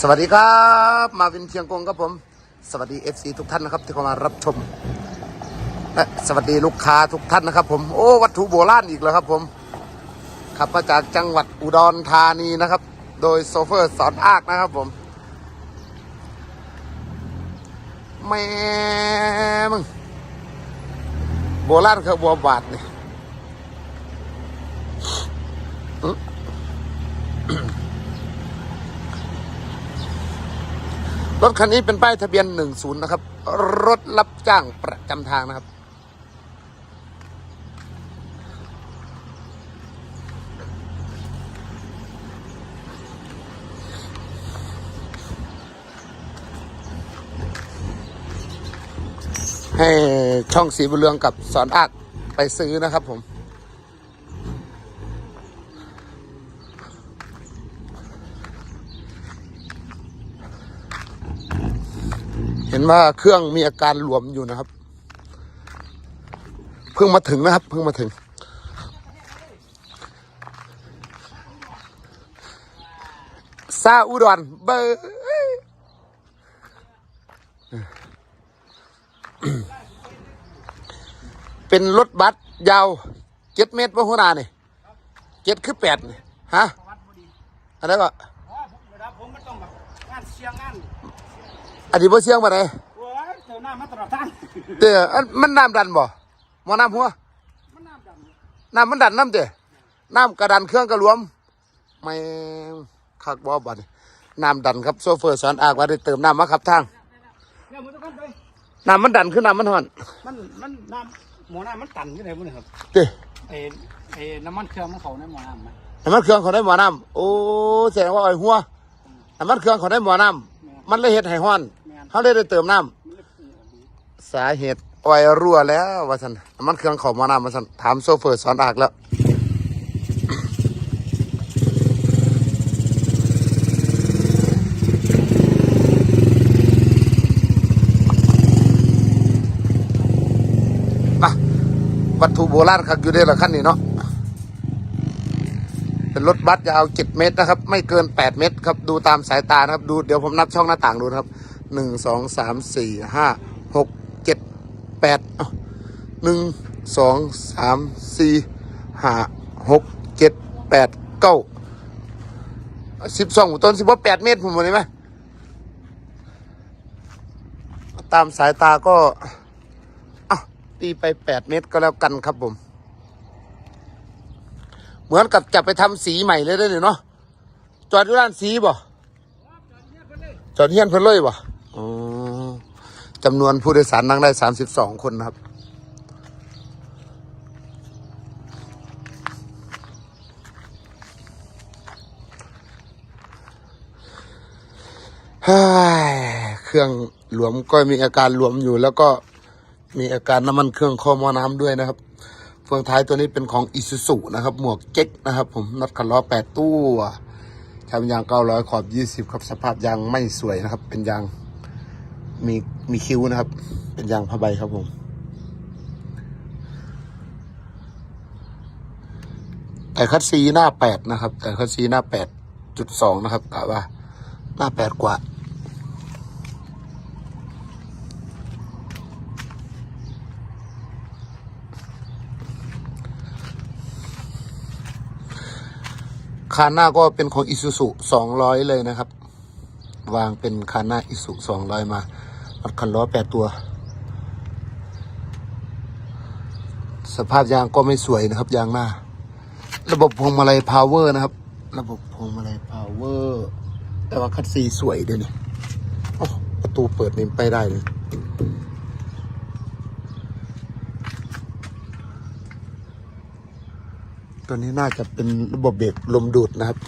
สวัสดีครับ มาวินเชียงกงครับผม สวัสดี FC ทุกท่านนะครับที่เข้ามารับชมและสวัสดีลูกค้าทุกท่านนะครับ ผมโอ้วัตถุโบราณอีกแล้วครับ ผมขับมาจากจังหวัดอุดรธานีนะครับ โดยโซเฟอร์สอนอากนะครับ ผมแม่มึงโบราณคือบัวบาทนี่ย รถคันนี้เป็นป้ายทะเบียน10นะครับ รถรับจ้างประจำทางนะครับ ให้ช่องสีบุญเรืองกับสอนอักไปซื้อนะครับผม เห็น ว่าเครื่องมีอาการหลวมอยู่นะครับ เพิ่งมาถึงนะครับ เพิ่งมาถึง ซาอุดรเบอร์เป็นรถบัสยาวเจ็ดเมตรป่ะหัวน้านี่เจ็ดคือแปดนี่ฮะอะไรก็อ๋อผมเวลาผมมันต้องแบบงานเชียงงาน อันนี้บ่เชียงมาไหนโอ้ยเจ้าหน้ามาตลอดทางเดี๋ยวอันมันน้ำดันบ่หมอน้ำหัวมันน้ำดำน้ำมันดันน้ำเด้น้ำกระดันเครื่องกระรวมไม่คักบ่บัดนี้น้ำดันครับโซเฟอร์สอนอากว่าได้เติมน้ำมาครับทางเนี่ยมันต้องกันไปน้ำมันดันคือน้ำมันห่อน มันมันน้ำหมอน้ำมันตันยังไงบุ้เนี่ยครับเด้ไอ้ไอ้น้ำมันเครื่องมันเขาในหมอน้ำไหมน้ำมันเครื่องเขาได้หมอน้ำโอ้แสดงว่าอ้อยหัวน้ำมันเครื่องเขาได้หมอน้ำ มันเลยเฮ็ดให้ห้อนเขาเลยได้เติมน้มันเลยเปลี่ยนดีำสาเหตุอ้อยรั่วแล้วว่าสันน้ำมันเครื่องเขาหมอน้ำว่าสันถามโซเฟอร์สอนอากแล้วมาวัตถุโบราณครับอยู่ในละขั้นนี้เนาะ เป็นรถบัสยาวเจ็ดเมตรนะครับ ไม่เกินแปดเมตรครับ ดูตามสายตานะครับ ดูเดี๋ยวผมนับช่องหน้าต่างดูนะครับหนึ่งสองสามสี่ห้าหกเจ็ดแปดหนึ่งสองสามสี่ห้าหกเจ็ดแปดเก้าสิบสองต้นสิบว่าแปดเมตรผมบอกเลยไหมตามสายตาก็อะตีไปแปดเมตรก็แล้วกันครับผม เหมือนกับจะไปทำสีใหม่เลยได้เลยเนาะจอดที่ร้านสีบ่จอดเฮียนเพิ่นเลยบ่อ๋อจำนวนผู้โดยสารนั่งได้สามสิบสองคนนะครับเฮ้ยเครื่องหลวมก็มีอาการหลวมอยู่ แล้วก็มีอาการน้ำมันเครื่องคอหมอน้ำด้วยนะครับ เฟืองท้ายตัวนี้เป็นของอิซูซุนะครับ หมวกเจ๊กนะครับ ผมนัดขันล้อแปดตู้ชามยางเก้าร้อยขอบยี่สิบครับสภาพยางไม่สวยนะครับ เป็นยางมีมีคิ้วนะครับ เป็นยางผ้าใบครับผมแต่คัดซีหน้าแปดนะครับ แต่คัดซีหน้าแปดจุดสองนะครับกะว่าหน้าแปดกว่า คานหน้าก็เป็นของอิซูซุสองร้อยเลยนะครับ วางเป็นคานหน้าอิซูสองร้อยมาอัดคันล้อแปดตัว สภาพยางก็ไม่สวยนะครับ ยางหน้า ระบบพวงมาลัยพาวเวอร์นะครับ ระบบพวงมาลัยพาวเวอร์แต่ว่าคัดซีสวยด้วยนี่โอ้ประตูเปิดนี่ไปได้เลย ตัวนี้น่าจะเป็นระบบเบรกลมดูดนะครับ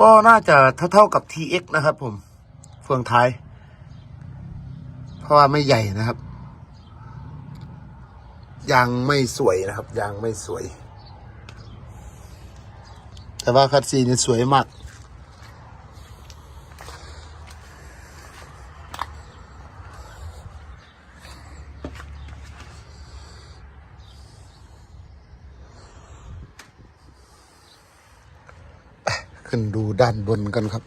ก็น่าจะเท่าๆกับ TX นะครับผม เฟืองท้าย เพราะว่าไม่ใหญ่นะครับ ยางไม่สวยนะครับ ยางไม่สวย แต่ว่าคัดซีนี่สวยมากขึ้นดูด้านบนกันครับ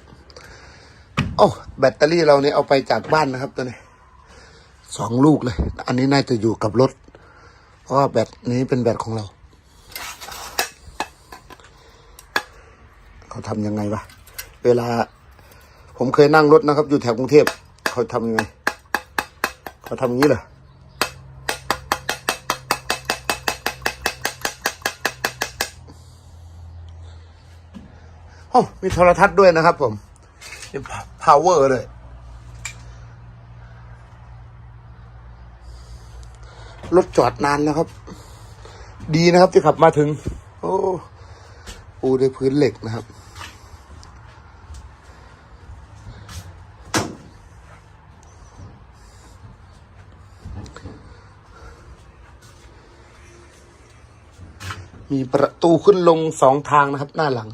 โอ้แบตเตอรี่เราเนี่ยเอาไปจากบ้านนะครับตัวนี้สองลูกเลย อันนี้น่าจะอยู่กับรถ เพราะว่าแบตนี้เป็นแบตของเรา เขาทำยังไงวะ เวลา ผมเคยนั่งรถนะครับ อยู่แถวกรุงเทพ เขาทำยังไง เขาทำอย่างนี้เหรอโอ้มีโทรทัศน์ด้วยนะครับผม มี power เลยรถจอดนานแล้วครับ ดีนะครับที่ขับมาถึง โอ้ปูด้วยพื้นเหล็กนะครับ มีประตูขึ้นลงสองทางนะครับ หน้าหลัง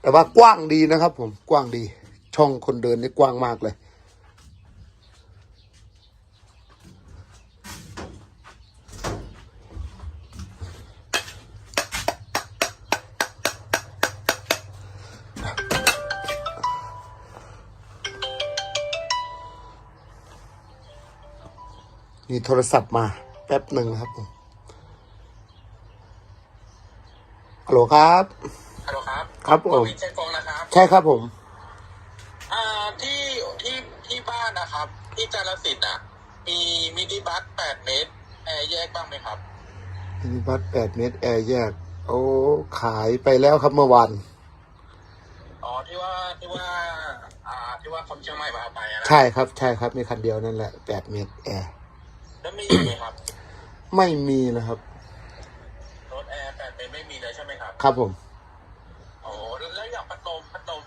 แต่ว่ากว้างดีนะครับ ผมกว้างดี ช่องคนเดินนี่กว้างมากเลยมีโทรศัพท์มา แป๊บหนึ่งนะครับผมฮัลโหลครับ ครับครับผม วินเชนฟงนะครับใช่ครับผม อ่าที่ที่ที่บ้านนะครับ ที่จารสิทธิ์อะ มีมินิบัสแปดเมตรแอร์แยกบ้างไหมครับ มินิบัสแปดเมตรแอร์แยก โอ้ ขายไปแล้วครับเมื่อวาน อ๋อที่ว่าที่ว่า อ่าที่ว่าคนเชียงใหม่มาเอาไปอะนะใช่ครับ ใช่ครับ มีคันเดียวนั่นแหละแปดเมตรแอร์ แล้วมีอีกไหมครับ ไม่มีนะครับ รถแอร์แปดเมตรไม่มีเลยใช่ไหมครับ ครับผม โอ้แล้วอย่างพัดลมพัดลม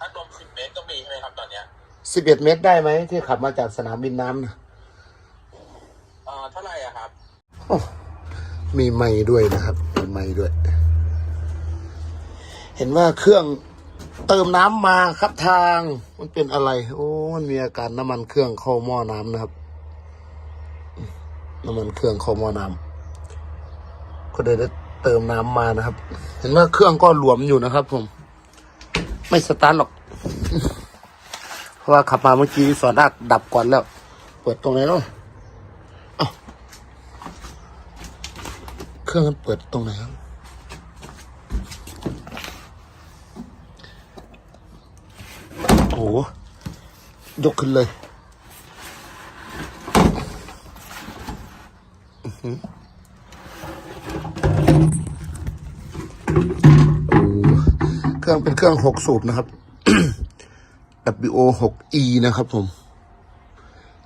พัดลมสิบเมตรก็มีใช่ไหมครับตอนเนี้ย สิบเอ็ดเมตรได้ไหมที่ขับมาจากสนามบินน้ำนะอ่าเท่าไหร่อะครับ โอ้มีไม้ด้วยนะครับมีไม้ด้วย เห็นว่าเครื่องเติมน้ำมาครับทาง มันเป็นอะไร โอ้มันมีอาการน้ำมันเครื่องเข้าหม้อน้ำนะครับ น้ำมันเครื่องเข้าหม้อน้ำก็เลยได้เติมน้ำมานะครับ เห็นว่าเครื่องก็หลวมอยู่นะครับ ผม ไม่สตาร์ทหรอก เพราะว่าขับมาเมื่อกี้สอนดักดับก่อนแล้ว เปิดตรงไหนเนาะเอ้าเครื่องมันเปิดตรงไหนครับโอ้ยกขึ้นเลยโอ้เครื่องเป็นเครื่องหกสูบนะครับ WO 6 E นะครับผม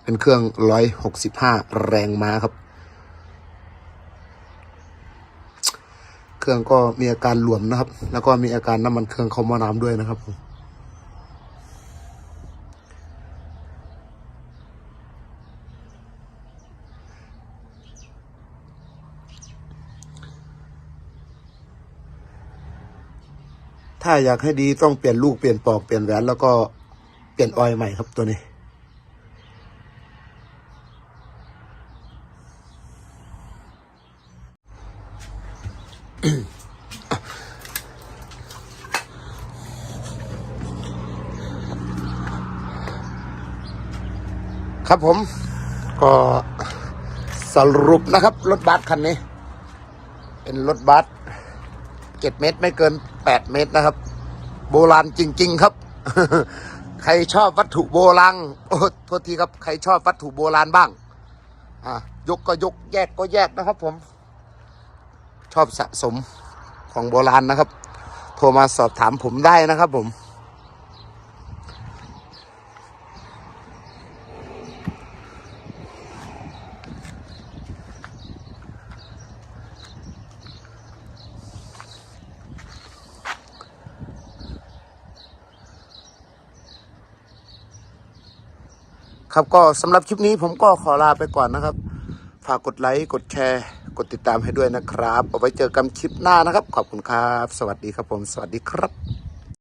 เป็นเครื่องร้อยหกสิบห้าแรงม้าครับ เครื่องก็มีอาการหลวมนะครับ แล้วก็มีอาการน้ำมันเครื่องเข้าม้อน้ำด้วยนะครับผมถ้าอยากให้ดีต้องเปลี่ยนลูกเปลี่ยนปอกเปลี่ยนแหวนแล้วก็ เปลี่ยนออยใหม่ครับตัวนี้ ครับผม ก็สรุปนะครับ รถบัสคันนี้ เป็นรถบัสเจ็ดเมตรไม่เกินแปดเมตรนะครับ โบราณจริง ๆ ครับ ใครชอบวัตถุโบราณโอ้โทษทีครับ ใครชอบวัตถุโบราณบ้าง อะ ยกก็ยกแยกก็แยกนะครับผม ชอบสะสมของโบราณนะครับ โทรมาสอบถามผมได้นะครับผม ครับก็สำหรับคลิปนี้ผมก็ขอลาไปก่อนนะครับ ฝากกดไลค์ กดแชร์ กดติดตามให้ด้วยนะครับเอาไว้เจอกันคลิปหน้านะครับ ขอบคุณครับ สวัสดีครับผม สวัสดีครับ